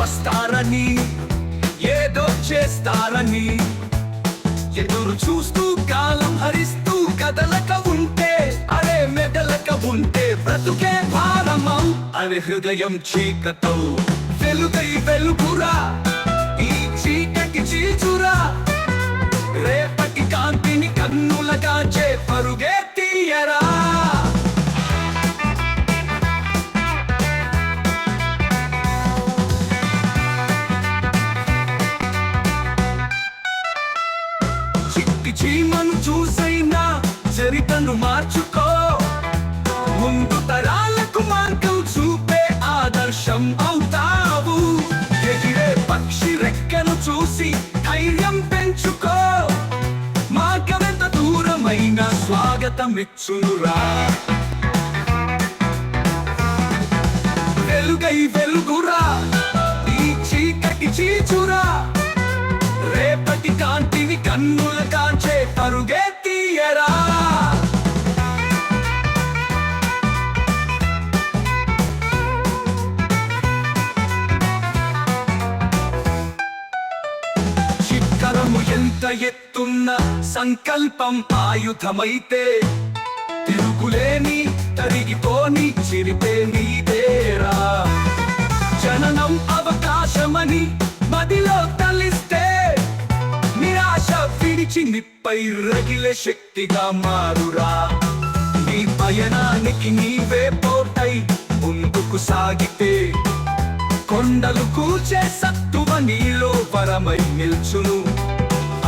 వస్తారని ఏదో చేస్తారని. ఎదురు చూస్తూ కాలం హరిస్తూ కదలక ఉంటే అరే మెదలక ఉంటే బ్రతుకే భారమం. అరే హృదయం చీకతో వెలుగై వెలుగురా ఈ చీకటి చీచురా. చీమను చూసైనా చరితను మార్చుకో. ముందు తరాలకు మార్గం చూపే ఆదర్శం అవుతావు. ఎగిరే పక్షి రెక్కను చూసి ధైర్యం పెంచుకో. మార్గమెంత దూరమైన స్వాగతం ఇచ్చునురా వెలుగై వెలుగురా. కన్నుల కాంచే పరుగే తీయరా. శిఖరము ఎంత ఎత్తున్న సంకల్పం ఆయుధమైతే తిరుగులేని తరిగిపోని చిరిపేని విడిచి నిప్పై శక్తిగా మారురా. నీ పయనానికి నీవే పోటై ముందుకు సాగితే. కొండలు కూచే సత్తువ నీలో పరమై నిల్చును.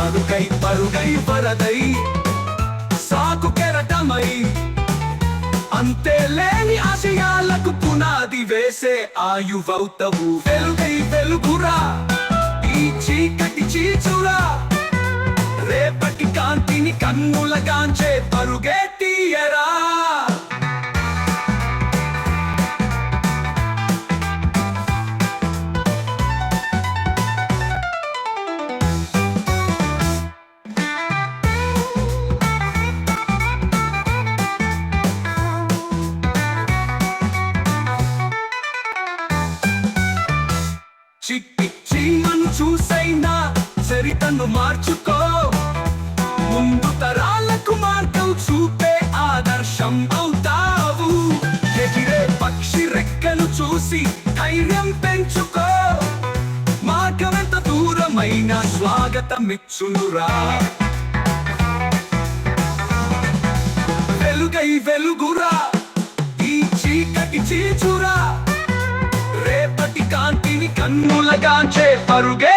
అరుగై పరుగై పరదై సాకు కెరటమై. అంతే లేని ఆశయాలకు పునాది వేసే ఆయువౌతవు వెలుగై వెలుగురా ఈ చీకటి చీచురా. రేపటి కాంతిని కన్నులగాంచే పరుగే తీయరా. చిట్టి చీమను చూసైనా చరితను మార్చు ముందు తరాలకు మార్గం చూపే ఆదర్శం అవుతావు. ఎగిరే పక్షి రెక్కలు చూసి ధైర్యం పెంచుకో. మార్గమెంత దూరమైన స్వాగతం ఇచ్చునురా వెలుగై వెలుగురా ఈ చీకటి చీచురా. రేపటి కాంతిని కన్నులగాంచే పరుగే